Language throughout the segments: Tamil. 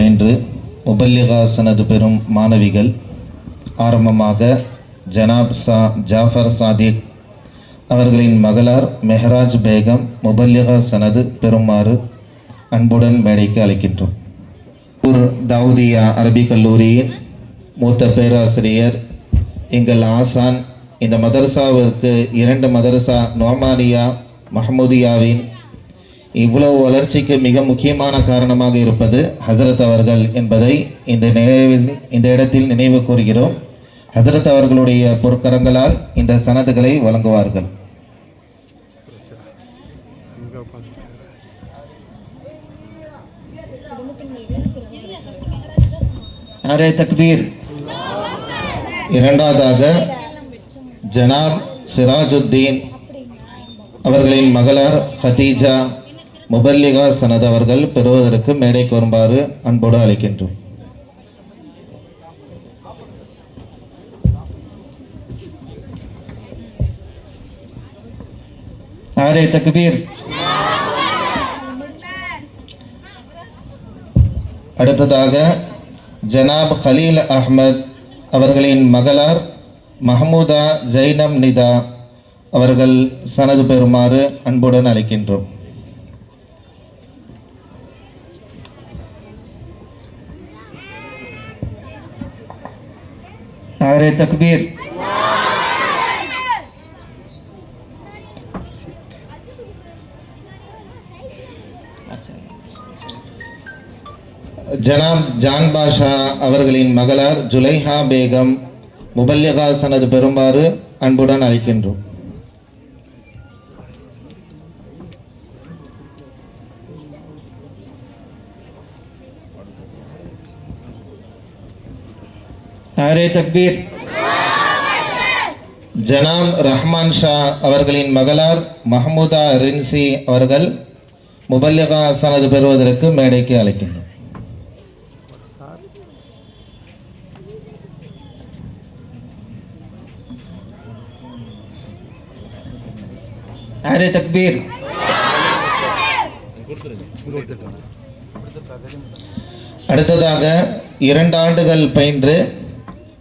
பயின்று முபல்லிகாசனது பெறும் மாணவிகள் ஆரம்பமாக ஜனாப் சா ஜாஃபர் சாதிக் அவர்களின் மகளார் மெஹராஜ் பேகம் முபல்லிகா சனது பெறுமாறு அன்புடன் மேடைக்கு அழைக்கின்றோம். ஊர் தாவூதியா அரபிக் கல்லூரியின் மூத்த பேராசிரியர் எங்கள் ஆசான். இந்த மதரசாவிற்கு இரண்டு மதரசா நோமானியா மஹமூதியாவின் இவ்வளவு வளர்ச்சிக்கு மிக முக்கியமான காரணமாக இருப்பது ஹசரத் அவர்கள் என்பதை இந்த நினைவில் இந்த இடத்தில் நினைவு கூறுகிறோம். ஹசரத் அவர்களுடைய பொற்கரங்களால் இந்த சனதுகளை வழங்குவார்கள். அரே தக்பீர். இரண்டாவதாக ஜனாப் சிராஜுத்தீன் அவர்களின் மகளார் ஹதீஜா முபல்லிகா சனத் அவர்கள் பெறுவதற்கு மேடைக்கு வருமாறு அன்போடு அழைக்கின்றோம். அரே தக்பீர். அடுத்ததாக ஜனாப் ஹலீல் அஹ்மத் அவர்களின் மகளார் மஹமூதா ஜைனம் நிதா அவர்கள் சனது பெறுமாறு அன்புடன் அழைக்கின்றோம். அரே தக்பீர். ஜனாப் ஜான் பாஷா அவர்களின் மகளார் ஜுலைஹா பேகம் முபல்லிகா சனது பெறுமாறு அன்புடன் அழைக்கின்றோம். அரே தக்பீர். ஜனாப் ரஹ்மான் ஷா அவர்களின் மகளார் மஹமூதா ரின்சி அவர்கள் முபல்லிகா சனது பெறுவதற்கு மேடைக்கு அழைக்கின்றோம் அரே தக்பீர். அடுத்ததாக இரண்டு ஆண்டுகள் பயின்று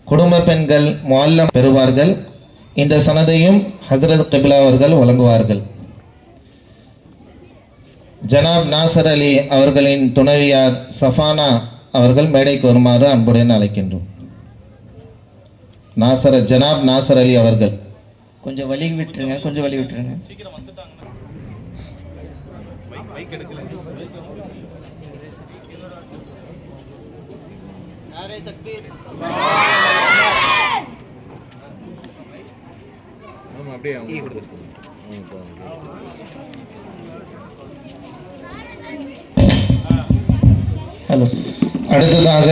குடும்ப பெண்கள் முஅல்லம் பெறுவார்கள். இந்த சனதையும் ஹசரத் கிபிலா அவர்கள் வழங்குவார்கள். ஜனாப் நாசர் அலி அவர்களின் துணைவியார் சஃபானா அவர்கள் மேடைக்கு வருமாறு அன்புடன் அழைக்கின்றோம். நாசர் ஜனாப் நாசர் அலி அவர்கள். கொஞ்சம் வழி விட்டுருங்க கொஞ்சம் வழி விட்டுருங்க. ஆமாம் அப்படியே அவங்க கொடுத்துருக்கோம் ஹலோ. அடுத்ததாக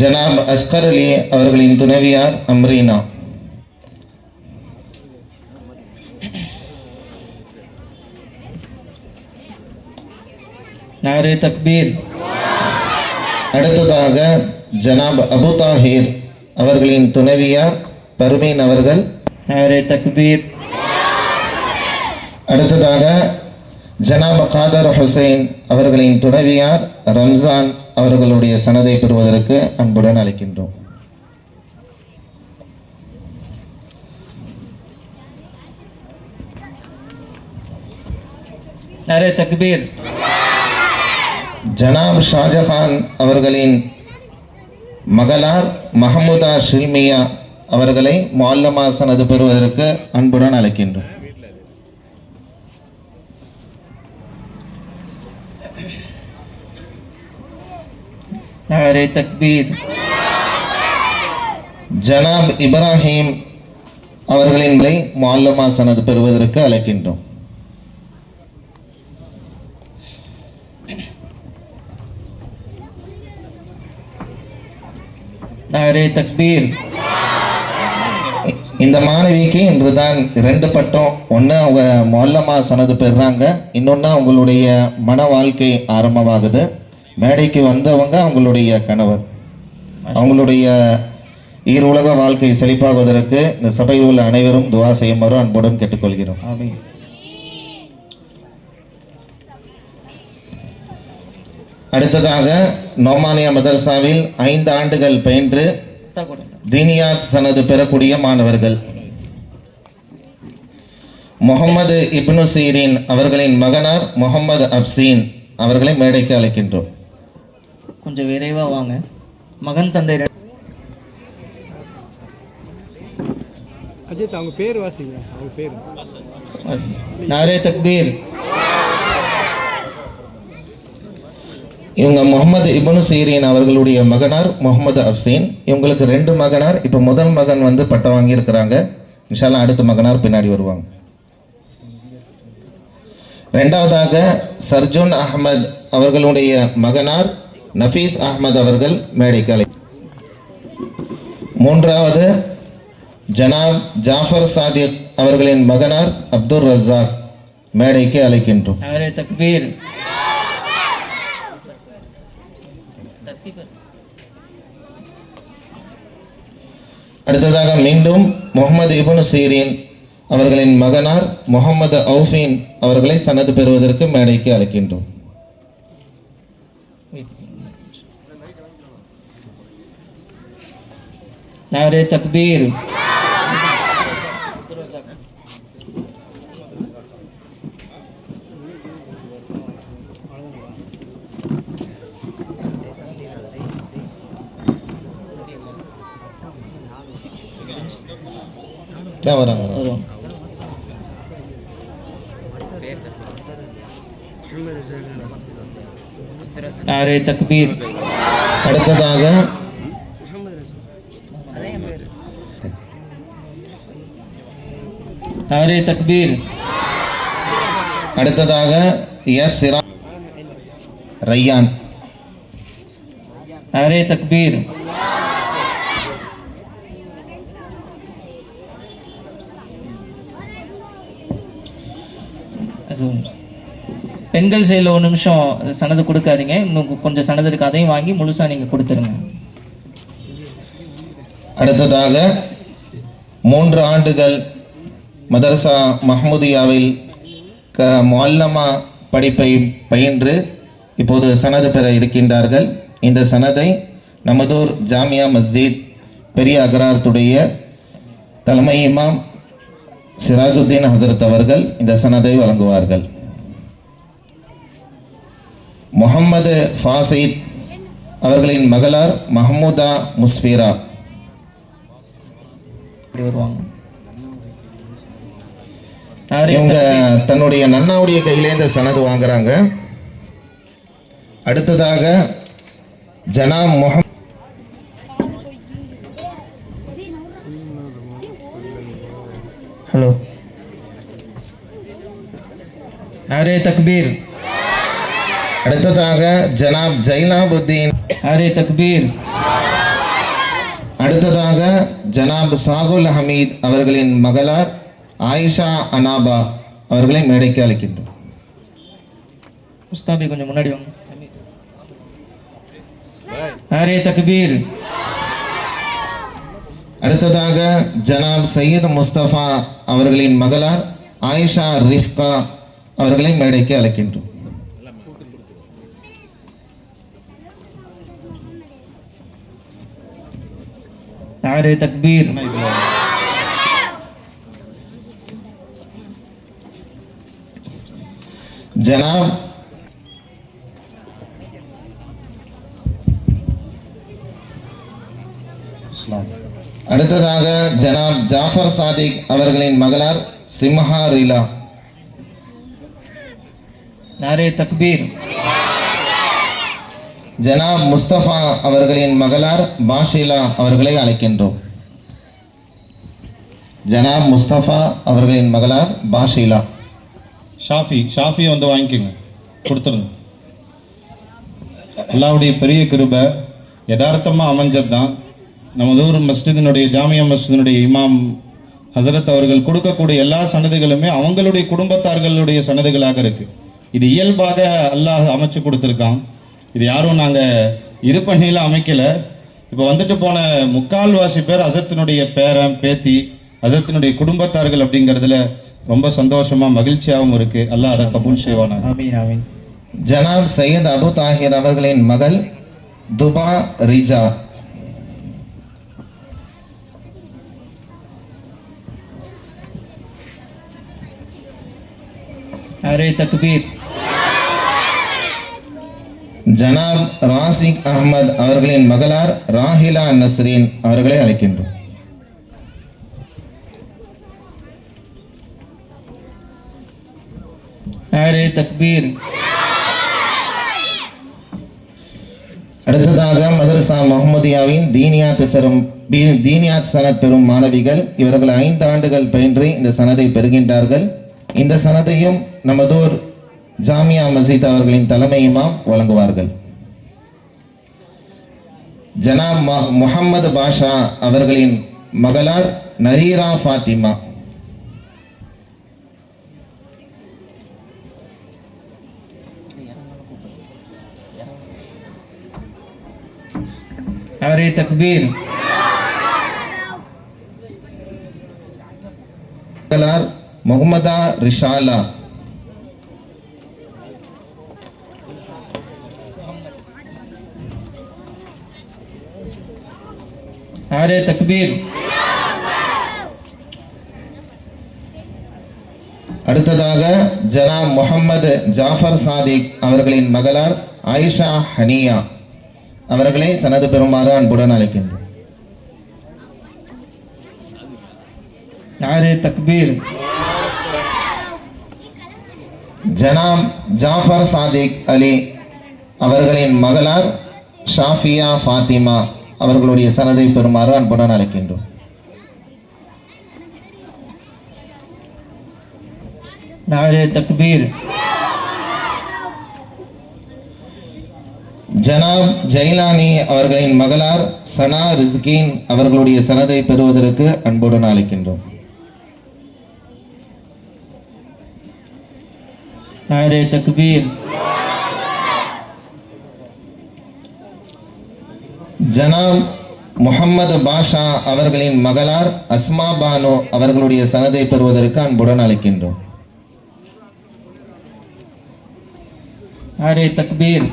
ஜனாப் அஸ்கர் அலி அவர்களின் துணைவியார் அம்ரீனா. அரே தக்பீர். அடுத்ததாக ஜனாப் அபு தாஹிர் அவர்களின் துணைவியார் பர்வீன் அவர்கள். அரே தக்பீர். அடுத்ததாக ஜனாப் காதர் ஹுசைன் அவர்களின் துணைவியார் ரம்ஜான் அவர்களுடைய சனதை பெறுவதற்கு அன்புடன் அழைக்கின்றோம். அரே தக்பீர். ஜனாப் ஷாஜஹான் அவர்களின் மகளார் மஹமுதா ஷில்மியா அவர்களை முல்லமா சனது பெறுவதற்கு அன்புடன் அழைக்கின்றோம். தக்பீர். ஜனாப் இப்ராஹிம் அவர்களின் விலை முல்லமா சனது பெறுவதற்கு அழைக்கின்றோம். அரே தக்பீர். இந்த மாணவிக்கு இன்று தான் ரெண்டு பட்டம். ஒன்று அவங்க மொல்லமா சனது பெறுறாங்க. இன்னொன்று அவங்களுடைய மன வாழ்க்கை ஆரம்பமாகுது. மேடைக்கு வந்தவங்க அவங்களுடைய கணவர். அவங்களுடைய ஈருலக வாழ்க்கை செழிப்பாகுவதற்கு இந்த சபையில் உள்ள அனைவரும் துவா செய்யுமாறு அன்புடன் கேட்டுக்கொள்கிறோம். ஆமீன். அடுத்ததாக நோமானியா மதரசாவில் ஐந்து ஆண்டுகள் பயின்று தீனியாத் சனது பெறக்கூடிய மாணவர்கள். முகமது இப்னு சீரின் அவர்களின் மகனார் முகமது அப்சீன் அவர்களை மேடைக்கு அழைக்கின்றோம். கொஞ்சம் விரைவா வாங்க. மகன் தந்தை அஜித் அவங்க பேர் வாசிங்க. அவங்க பேர். நாரே தக்பீர். இவங்க முகமது இபனு சீரியன் அவர்களுடைய மகனார் முகமது அப்சீன் இவங்களுக்கு ரெண்டு மகனார் இப்போ முதல் மகன் வந்து பட்டம் வாங்கியிருக்கிறாங்க. இன்ஷால்லா அடுத்த மகனார் பின்னாடி வருவாங்க. ரெண்டாவதாக சர்ஜுன் அஹ்மத் அவர்களுடைய மகனார் நஃபீஸ் அஹ்மத் அவர்கள் மேடைக்கு மூன்றாவது ஜனாப் ஜாஃபர் சாதிக் அவர்களின் மகனார் அப்துல் ரஸாக் மேடைக்கு அழைக்கின்றோம். தக்பீர். அடுத்ததாக மீண்டும் முகமது இப்னு சீரின் அவர்களின் மகனார் முகமது அவுஃபீன் அவர்களை சனது பெறுவதற்கு மேடைக்கு அழைக்கின்றோம். நாரே தக்பீர். தான் வராங்க. நாரே தக்பீர். அடுத்ததாக நாரே தக்பீர். அடுத்ததாக எஸ் சிரா ரையான் நாரே தக்பீர். பெண்கள் சைடில் ஒரு நிமிஷம் சனது கொடுக்காதீங்க. இன்னும் கொஞ்சம் சனது இருக்கு அதையும் வாங்கி முழுசாக நீங்கள் கொடுத்துருங்க. அடுத்ததாக மூன்று ஆண்டுகள் மதரசா மஹமுதியாவில் க முல்லமா படிப்பை பயின்று இப்போது சனது பெற இருக்கின்றார்கள். இந்த சனதை நமதூர் ஜாமியா மஸ்ஜித் பெரிய அகரார்த்துடைய தலைமை இமாம் சிராஜுத்தீன் ஹசரத் அவர்கள் இந்த சனதை வழங்குவார்கள். முகம்மது ஃபாசித் அவர்களின் மகளார் மஹமூதா நாரே இவங்க தன்னுடைய நன்னாவுடைய கையிலே இந்த சனது வாங்குறாங்க. அடுத்ததாக ஜனா முகம் ஹலோ நாரே தக்பீர் அடுத்ததாக ஜனாப் ஜைனாபுத்தீன். நாரே தக்பீர் அடுத்ததாக ஜனாப் சாகுல் ஹமீத் அவர்களின் மகளார் ஆயிஷா அனாபா அவர்களை மேடைக்கு அழைக்கின்றோம். முஸ்தாபி கொஞ்சம் முன்னாடி வாங்க. நாரே தக்பீர் அடுத்ததாக ஜனாப் சையத் முஸ்தபா அவர்களின் மகளார் ஆயிஷா ரிஃப்கா அவர்களை மேடைக்கு அழைக்கின்றோம். நாரே தக்பீர். ஜனாப் அடுத்ததாக ஜனாப் ஜாஃபர் சாதிக் அவர்களின் மகளார் சிம்ஹா ரிலா. நாரே தக்பீர். ஜனாப் முஸ்தபா அவர்களின் மகளார் பாஷிலா அவர்களை அழைக்கின்றோம். ஜனாப் முஸ்தபா அவர்களின் மகளார் பாஷிலா. ஷாஃபி ஷாஃபி வந்து வாங்கிக்கோங்க. கொடுத்துருங்க. அல்லாவுடைய பெரிய கிருபை யதார்த்தமாக அமைஞ்சது தான் நமது ஊர் மஸ்ஜிதினுடைய ஜாமியா மஸ்ஜிதினுடைய இமாம் ஹசரத் அவர்கள் கொடுக்கக்கூடிய எல்லா சன்னதிகளுமே அவங்களுடைய குடும்பத்தார்களுடைய சன்னதிகளாக இருக்கு. இது இயல்பாக அல்லாஹ் அமைச்சு கொடுத்துருக்கான். இது யாரும் நாங்கள் இது பண்ணிலாம் அமைக்கல. இப்போ வந்துட்டு போன முக்கால்வாசி பேர் அசத்தினுடைய பேரன் பேத்தி அசத்தினுடைய குடும்பத்தார்கள் அப்படிங்கிறதுல ரொம்ப சந்தோஷமா மகிழ்ச்சியாகவும் இருக்கு. அல்லாஹ் அதை கபூல் செய்வானா ஆமீன் ஆமீன். ஜனாப் சையத் அபு தாஹிர் அவர்களின் மகள் துபா ரிஜா. அரே தக்பீர். ஜனாப் ராசிக் அகமது அவர்களின் மகளார் ராஹிலா நஸ்ரீன் அவர்களை அழைக்கின்றோம். அரே தக்பீர். அடுத்ததாக மதரசா முகமதியாவின் தீனியாத் சரம் தீனியாத் சனத் பெறும் மாணவிகள் இவர்கள் ஐந்து ஆண்டுகள் பயின்று இந்த சனதை பெறுகின்றார்கள். இந்த சனதையும் நமதூர் ஜாமியா மஸ்ஜித் அவர்களின் தலைமை இமாம் வழங்குவார்கள். ஜனாப் ம- முஹம்மது பாஷா அவர்களின் மகளார் நரீரா ஃபாத்திமா. அரே தக்பீர். மகளார் முகமதா ரிஷாலா ஆரே தக்பீர் அடுத்ததாக ஜனா முகமது ஜாஃபர் சாதிக் அவர்களின் மகளார் ஆயிஷா ஹனியா அவர்களை சனது பெறுமாறு அன்புடன் அழைக்கின்றோம் யாரே தக்பீர் ஜனாப் ஜாஃபர் சாதிக் அலி அவர்களின் மகளார் ஷாஃபியா ஃபாத்திமா அவர்களுடைய சனதை பெறுமாறு அன்புடன் அழைக்கின்றோம். அரே தக்பீர். ஜனாப் ஜெயிலானி அவர்களின் மகளார் சனா ரிஸ்கீன் அவர்களுடைய சனதை பெறுவதற்கு அன்புடன் அழைக்கின்றோம். அரே தக்பீர் ஜனாப் முஹம்மது பாஷா அவர்களின் மகளார் அஸ்மா பானு அவர்களுடைய சனதை பெறுவதற்கு அன்புடன் அழைக்கின்றோம் அரே தக்பீர்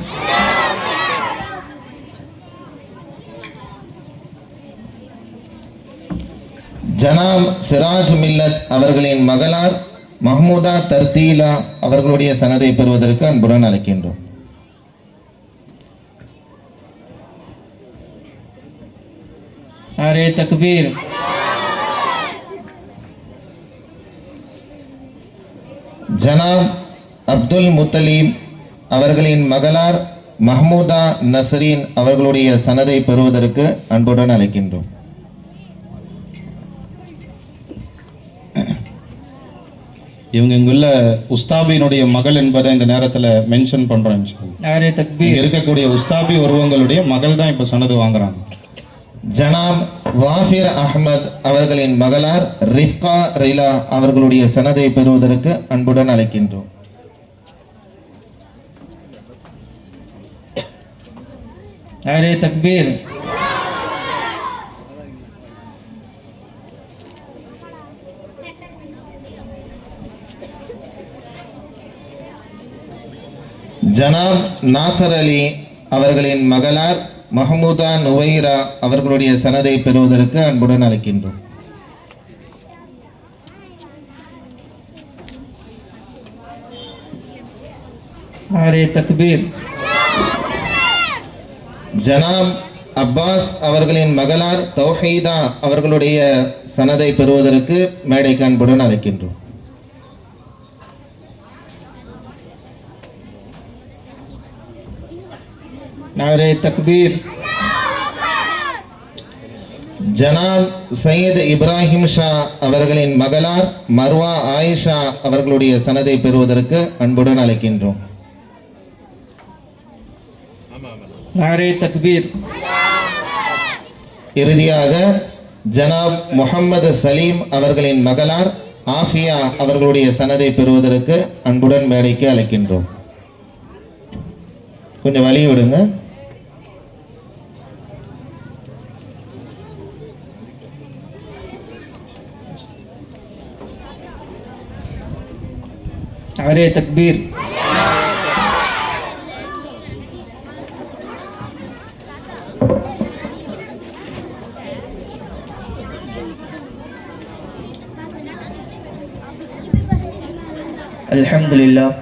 ஜனாப் சிராஜ் மில்லத் அவர்களின் மகளார் மஹ்மூதா தர்தீலா அவர்களுடைய சனதை பெறுவதற்கு அன்புடன் அழைக்கின்றோம். அரே தக்பீர் ஜனாப் அப்துல் முத்தலீம் அவர்களின் மகளார் மஹ்மூதா நஸ்ரீன் அவர்களுடைய சனதை பெறுவதற்கு அன்புடன் அழைக்கின்றோம். இவங்க இங்குள்ள உஸ்தாபியினுடைய மகள் என்பதை இந்த நேரத்தில் மென்ஷன் தக்பீர். இருக்கக்கூடிய உஸ்தாபி ஒருவங்களுடைய மகள் தான் இப்போ சனது வாங்குறாங்க. ஜனாப் வாஃபிர் அஹ்மத் அவர்களின் மகளார் ரிஃப்கா ரிலா அவர்களுடைய சனதை பெறுவதற்கு அன்புடன் அழைக்கின்றோம். அரே தக்பீர். ஜனாப் நாசர் அலி அவர்களின் மகளார் மஹமூதா நுவைரா அவர்களுடைய சனதை பெறுவதற்கு அன்புடன் அழைக்கின்றோம். அரே தக்பீர். ஜனாப் அப்பாஸ் அவர்களின் மகளார் தௌஹீதா அவர்களுடைய சனதை பெறுவதற்கு மேடைக்கு அன்புடன் அழைக்கின்றோம். நாரே தக்பீர். ஜனாப் சையத் இப்ராஹிம் ஷா அவர்களின் மகளார் மர்வா ஆயிஷா அவர்களுடைய சனதை பெறுவதற்கு அன்புடன் அழைக்கின்றோம். அரே தக்பீர். இறுதியாக ஜனாப் முகமது சலீம் அவர்களின் மகளார் ஆஃபியா அவர்களுடைய சனதை பெறுவதற்கு அன்புடன் மேடைக்கு அழைக்கின்றோம். கொஞ்சம் வழி விடுங்க. نعرہ تکبیر الحمد لله.